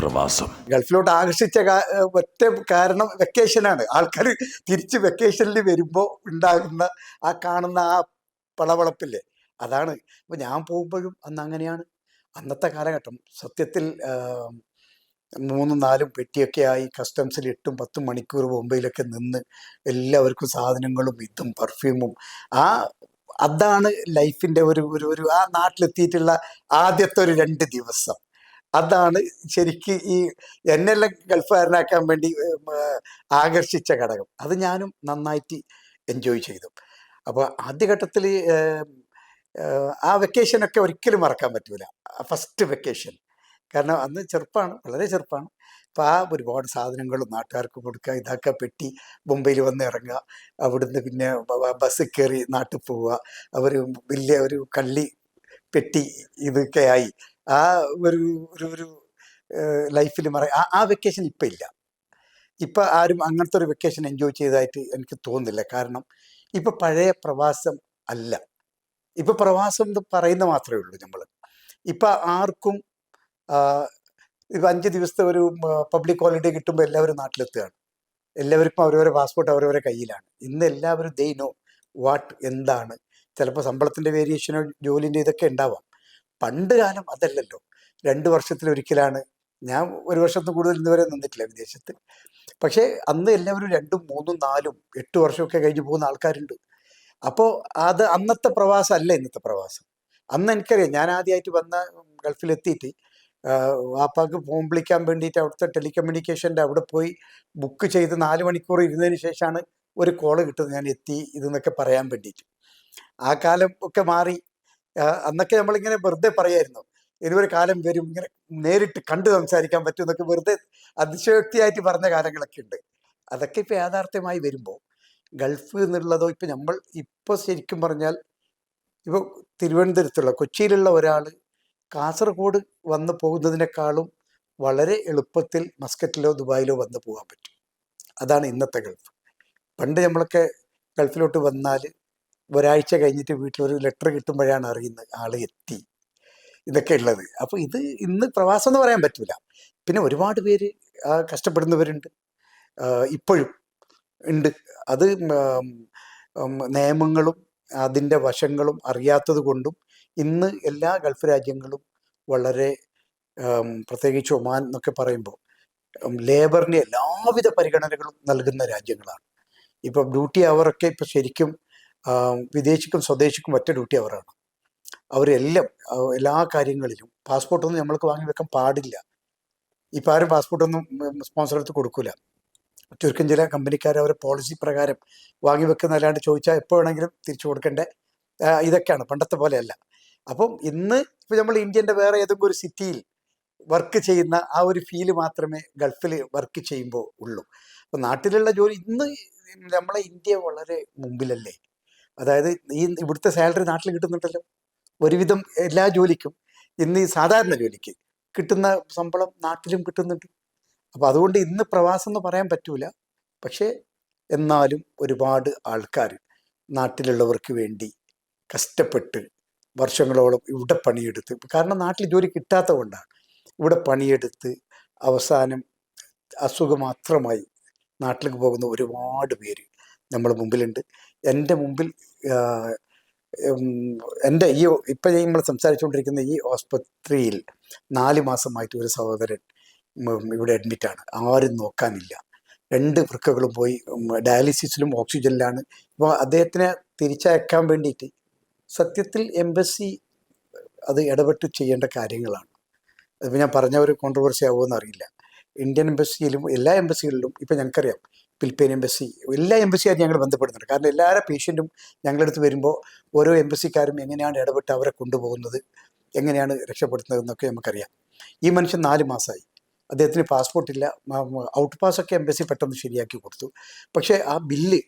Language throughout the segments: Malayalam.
പ്രവാസം. ഗൾഫിലോട്ട് ആകർഷിച്ച ഒറ്റ കാരണം വെക്കേഷനാണ്. ആൾക്കാർ തിരിച്ച് വെക്കേഷനിൽ വരുമ്പോൾ ഉണ്ടാകുന്ന ആ കാണുന്ന ആ പളവളപ്പില്ലേ? അതാണ്. ഇപ്പം ഞാൻ പോകുമ്പോഴും അന്ന് അങ്ങനെയാണ്. അന്നത്തെ കാലഘട്ടം സത്യത്തിൽ മൂന്നും നാലും പെട്ടിയൊക്കെ ആയി കസ്റ്റംസിൽ എട്ടും പത്തും മണിക്കൂർ ബോംബെയിലൊക്കെ നിന്ന് എല്ലാവർക്കും സാധനങ്ങളും ഇതും പെർഫ്യൂമും. ആ അതാണ് ലൈഫിന്റെ ഒരു ഒരു ആ നാട്ടിലെത്തിയിട്ടുള്ള ആദ്യത്തെ ഒരു രണ്ട് ദിവസം. അതാണ് ശരിക്ക് ഈ എന്നെല്ലാം ഗൾഫുകാരനാക്കാൻ വേണ്ടി ആകർഷിച്ച ഘടകം. അത് ഞാനും നന്നായിട്ട് എൻജോയ് ചെയ്തു. അപ്പോൾ ആദ്യഘട്ടത്തിൽ ആ വെക്കേഷനൊക്കെ ഒരിക്കലും മറക്കാൻ പറ്റൂല. ഫസ്റ്റ് വെക്കേഷൻ കാരണം അന്ന് ചെറുപ്പമാണ് വളരെ ചെറുപ്പമാണ് അപ്പോൾ ആ ഒരുപാട് സാധനങ്ങളും നാട്ടുകാർക്ക് കൊടുക്കുക ഇതാക്കുക പെട്ടി മുംബൈയിൽ വന്ന് ഇറങ്ങുക അവിടുന്ന് പിന്നെ ബസ് കയറി നാട്ടിൽ പോവുക. അവർ വലിയ ഒരു കള്ളി പെട്ടി ഇതൊക്കെ ആയി. ആ ഒരു ഒരു ഒരു ലൈഫിൽ മറ ആ വെക്കേഷൻ ഇപ്പം ഇല്ല. ഇപ്പം ആരും അങ്ങനത്തെ ഒരു വെക്കേഷൻ എൻജോയ് ചെയ്തതായിട്ട് എനിക്ക് തോന്നുന്നില്ല. കാരണം ഇപ്പം പഴയ പ്രവാസം അല്ല. ഇപ്പം പ്രവാസം എന്ന് പറയുന്ന മാത്രമേ ഉള്ളൂ നമ്മൾ ഇപ്പം ആർക്കും ഇപ്പം അഞ്ച് ദിവസത്തെ ഒരു പബ്ലിക് ഹോളിഡേ കിട്ടുമ്പോൾ എല്ലാവരും നാട്ടിലെത്തുകയാണ്. എല്ലാവർക്കും അവരവരെ പാസ്പോർട്ട് അവരവരെ കയ്യിലാണ്. ഇന്ന് എല്ലാവരും ദേ നോ വാട്ട് എന്താണ്? ചിലപ്പോൾ ശമ്പളത്തിന്റെ വേരിയേഷനോ ജോലിന്റെ ഇതൊക്കെ ഉണ്ടാവാം. പണ്ട് കാലം അതല്ലല്ലോ. രണ്ട് വർഷത്തിൽ ഒരിക്കലാണ് ഞാൻ ഒരു വർഷത്തിൽ കൂടുതൽ ഇന്നുവരെ നിന്നിട്ടില്ല വിദേശത്ത്. പക്ഷേ അന്ന് എല്ലാവരും രണ്ടും മൂന്നും നാലും എട്ട് വർഷമൊക്കെ കഴിഞ്ഞ് പോകുന്ന ആൾക്കാരുണ്ട്. അപ്പോൾ അത് അന്നത്തെ പ്രവാസം അല്ല ഇന്നത്തെ പ്രവാസം. അന്ന് എനിക്കറിയാം ഞാൻ ആദ്യമായിട്ട് വന്ന ഗൾഫിലെത്തിയിട്ട് വാപ്പാക്ക് ഫോൺ വിളിക്കാൻ വേണ്ടിയിട്ട് അവിടുത്തെ ടെലികമ്മ്യൂണിക്കേഷന്റെ അവിടെ പോയി ബുക്ക് ചെയ്ത് നാല് മണിക്കൂർ ഇരുന്നതിന് ശേഷമാണ് ഒരു കോൾ കിട്ടുന്നത്. ഞാൻ എത്തി ഇതെന്നൊക്കെ പറയാൻ വേണ്ടിയിട്ട്. ആ കാലം ഒക്കെ മാറി. അന്നൊക്കെ നമ്മളിങ്ങനെ വെറുതെ പറയായിരുന്നു. ഇനിയൊരു കാലം വരും ഇങ്ങനെ നേരിട്ട് കണ്ട് സംസാരിക്കാൻ പറ്റും എന്നൊക്കെ വെറുതെ അതിശയോക്തിയായിട്ട് പറഞ്ഞ കാലങ്ങളൊക്കെ ഉണ്ട്. അതൊക്കെ ഇപ്പം യാഥാർത്ഥ്യമായി വരുമ്പോൾ ഗൾഫ് എന്നുള്ളതോ ഇപ്പം നമ്മൾ ഇപ്പോൾ ശരിക്കും പറഞ്ഞാൽ ഇപ്പോൾ തിരുവനന്തപുരത്തുള്ള കൊച്ചിയിലുള്ള ഒരാൾ കാസർഗോഡ് വന്ന് പോകുന്നതിനേക്കാളും വളരെ എളുപ്പത്തിൽ മസ്കറ്റിലോ ദുബായിലോ വന്ന് പോകാൻ പറ്റും. അതാണ് ഇന്നത്തെ ഗൾഫ്. പണ്ട് നമ്മളൊക്കെ ഗൾഫിലോട്ട് വന്നാൽ ഒരാഴ്ച കഴിഞ്ഞിട്ട് വീട്ടിൽ ഒരു ലെറ്റർ കിട്ടുമ്പോഴാണ് അറിയുന്നത് ആൾ എത്തി. ഇതൊക്കെ ഉള്ളത്. അപ്പോൾ ഇത് ഇന്ന് പ്രവാസം എന്ന് പറയാൻ പറ്റൂല. പിന്നെ ഒരുപാട് പേര് കഷ്ടപ്പെടുന്നവരുണ്ട്. ഇപ്പോഴും ഉണ്ട്. അത് നിയമങ്ങളും അതിന്റെ വശങ്ങളും അറിയാത്തത് കൊണ്ടും ഇന്ന് എല്ലാ ഗൾഫ് രാജ്യങ്ങളും വളരെ പ്രത്യേകിച്ച് ഒമാൻ എന്നൊക്കെ പറയുമ്പോൾ ലേബറിന് എല്ലാവിധ പരിഗണനകളും നൽകുന്ന രാജ്യങ്ങളാണ്. ഇപ്പം ഡ്യൂട്ടി അവറൊക്കെ ഇപ്പം ശരിക്കും വിദേശിക്കും സ്വദേശിക്കും ഒറ്റ ഡ്യൂട്ടി അവരാണ്. അവരെല്ലാം എല്ലാ കാര്യങ്ങളിലും പാസ്പോർട്ടൊന്നും നമ്മൾക്ക് വാങ്ങി വെക്കാൻ പാടില്ല. ഇപ്പം ആരും പാസ്പോർട്ടൊന്നും സ്പോൺസർ എടുത്ത് കൊടുക്കൂല. ചുരുക്കം ചില കമ്പനിക്കാർ അവരെ പോളിസി പ്രകാരം വാങ്ങി വെക്കുന്നല്ലാണ്ട് ചോദിച്ചാൽ എപ്പോൾ വേണമെങ്കിലും തിരിച്ചു കൊടുക്കേണ്ട? ഇതൊക്കെയാണ് പണ്ടത്തെ പോലെയല്ല. അപ്പം ഇന്ന് ഇപ്പം നമ്മൾ ഇന്ത്യന്റെ വേറെ ഏതെങ്കിലും ഒരു സിറ്റിയിൽ വർക്ക് ചെയ്യുന്ന ആ ഒരു ഫീൽ മാത്രമേ ഗൾഫിൽ വർക്ക് ചെയ്യുമ്പോൾ ഉള്ളൂ. അപ്പം നാട്ടിലുള്ള ജോലി ഇന്ന് നമ്മളെ ഇന്ത്യ വളരെ മുമ്പിലല്ലേ? അതായത് ഈ ഇവിടുത്തെ സാലറി നാട്ടിൽ കിട്ടുന്നുണ്ടല്ലോ. ഒരുവിധം എല്ലാ ജോലിക്കും ഇന്ന് ഈ സാധാരണ ജോലിക്ക് കിട്ടുന്ന ശമ്പളം നാട്ടിലും കിട്ടുന്നുണ്ട്. അപ്പോൾ അതുകൊണ്ട് ഇന്ന് പ്രവാസം എന്ന് പറയാൻ പറ്റൂല. പക്ഷേ എന്നാലും ഒരുപാട് ആൾക്കാർ നാട്ടിലുള്ളവർക്ക് വേണ്ടി കഷ്ടപ്പെട്ട് വർഷങ്ങളോളം ഇവിടെ പണിയെടുത്ത് കാരണം നാട്ടിൽ ജോലി കിട്ടാത്ത കൊണ്ടാണ് ഇവിടെ പണിയെടുത്ത് അവസാനം അസുഖം മാത്രമായി നാട്ടിലേക്ക് പോകുന്ന ഒരുപാട് പേര് നമ്മുടെ മുമ്പിലുണ്ട്. എന്റെ മുമ്പിൽ എന്റെ ഈ ഇപ്പം നമ്മൾ സംസാരിച്ചുകൊണ്ടിരിക്കുന്ന ഈ ആസ്പത്രിയിൽ നാല് മാസമായിട്ട് ഒരു സഹോദരൻ ഇവിടെ അഡ്മിറ്റാണ്. ആരും നോക്കാനില്ല. രണ്ട് വൃക്കകളും പോയി ഡയാലിസിസിലും ഓക്സിജനിലാണ്. അപ്പോൾ അദ്ദേഹത്തിനെ തിരിച്ചയക്കാൻ വേണ്ടിയിട്ട് സത്യത്തിൽ എംബസി അത് ഇടപെട്ട് ചെയ്യേണ്ട കാര്യങ്ങളാണ്. അതിപ്പോൾ ഞാൻ പറഞ്ഞ ഒരു കോൺട്രവേഴ്സി ആവുമെന്ന് അറിയില്ല ഇന്ത്യൻ എംബസിയിലും എല്ലാ എംബസികളിലും ഇപ്പം ഞങ്ങൾക്കറിയാം ഫിലിപ്പൈൻ എംബസി. എല്ലാ എംബസിയായിട്ട് ഞങ്ങൾ ബന്ധപ്പെടുന്നുണ്ട്. കാരണം എല്ലാ പേഷ്യന്റും ഞങ്ങളുടെ അടുത്ത് വരുമ്പോൾ ഓരോ എംബസിക്കാരും എങ്ങനെയാണ് ഇടപെട്ട് അവരെ കൊണ്ടുപോകുന്നത് എങ്ങനെയാണ് രക്ഷപ്പെടുത്തുന്നത് എന്നൊക്കെ നമുക്കറിയാം. ഈ മനുഷ്യൻ നാല് മാസമായി അദ്ദേഹത്തിന് പാസ്പോർട്ട് ഇല്ല. ഔട്ട് പാസ്സൊക്കെ എംബസി പെട്ടെന്ന് ശരിയാക്കി കൊടുത്തു. പക്ഷേ ആ ബില്ല്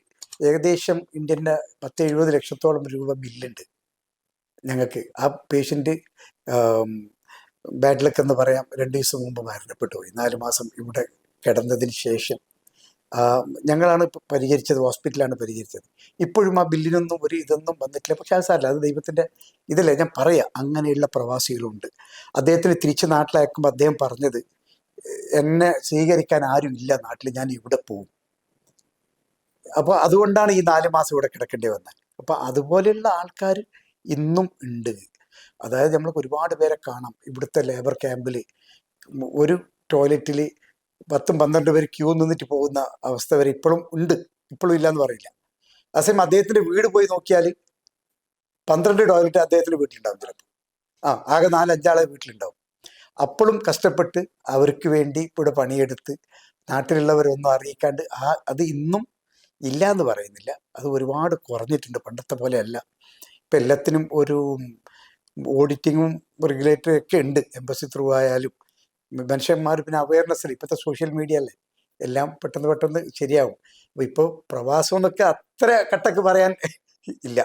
ഏകദേശം ഇന്ത്യന്റെ പത്ത് എഴുപത് ലക്ഷത്തോളം രൂപ ബില്ലുണ്ട് ഞങ്ങൾക്ക്. ആ പേഷ്യന്റ് ബാഡ് ലക്ക് എന്ന് പറയാം രണ്ട് ദിവസം മുമ്പ് മരണപ്പെട്ടു പോയി. നാല് മാസം ഇവിടെ കിടന്നതിന് ശേഷം ഞങ്ങളാണ് പരിഹരിച്ചത് ഹോസ്പിറ്റലാണ് പരിഹരിച്ചത്. ഇപ്പോഴും ആ ബില്ലിനൊന്നും ഒരു ഇതൊന്നും വന്നിട്ടില്ല. പക്ഷെ അത് സാരല്ല അത് ദൈവത്തിന്റെ ഇതല്ലേ? ഞാൻ പറയാം. അങ്ങനെയുള്ള പ്രവാസികളുണ്ട്. അദ്ദേഹത്തിന് തിരിച്ച് നാട്ടിലയക്കുമ്പോൾ അദ്ദേഹം പറഞ്ഞത് എന്നെ സ്വീകരിക്കാൻ ആരും ഇല്ല നാട്ടിൽ. ഞാൻ ഇവിടെ പോകും അപ്പോൾ അതുകൊണ്ടാണ് ഈ നാല് മാസം ഇവിടെ കിടക്കേണ്ടി വന്നത്. അപ്പോൾ അതുപോലെയുള്ള ആൾക്കാർ ഇന്നും ഉണ്ട്. അതായത് നമ്മൾക്ക് ഒരുപാട് പേരെ കാണാം. ഇവിടുത്തെ ലേബർ ക്യാമ്പിൽ ഒരു ടോയ്ലറ്റിൽ പത്തും പന്ത്രണ്ട് പേര് ക്യൂ നിന്നിട്ട് പോകുന്ന അവസ്ഥ വരെ ഇപ്പോഴും ഉണ്ട്. ഇപ്പോഴും ഇല്ല എന്ന് പറയില്ല. അതേസമയം അദ്ദേഹത്തിന്റെ വീട് പോയി നോക്കിയാൽ പന്ത്രണ്ട് ടോയ്ലറ്റ് അദ്ദേഹത്തിന്റെ വീട്ടിലുണ്ടാവും ചിലപ്പോൾ. ആ ആകെ നാലഞ്ചാളെ വീട്ടിലുണ്ടാവും. അപ്പോഴും കഷ്ടപ്പെട്ട് അവർക്ക് വേണ്ടി ഇവിടെ പണിയെടുത്ത് നാട്ടിലുള്ളവരൊന്നും അറിയിക്കാണ്ട് ആ അത് ഇന്നും ഇല്ല എന്ന് പറയുന്നില്ല. അത് ഒരുപാട് കുറഞ്ഞിട്ടുണ്ട്. പണ്ടത്തെ പോലെയല്ല. ഇപ്പം എല്ലാത്തിനും ഒരു ഓഡിറ്റിങ്ങും റെഗുലേറ്ററും ഒക്കെ ഉണ്ട്. എംബസി ത്രൂ ആയാലും മനുഷ്യന്മാർ പിന്നെ അവയർനെസ് ഇപ്പോഴത്തെ സോഷ്യൽ മീഡിയ അല്ലേ എല്ലാം പെട്ടെന്ന് പെട്ടെന്ന് ശരിയാവും. അപ്പോൾ ഇപ്പോൾ പ്രവാസം എന്നൊക്കെ അത്ര കട്ടക്ക് പറയാൻ ഇല്ല.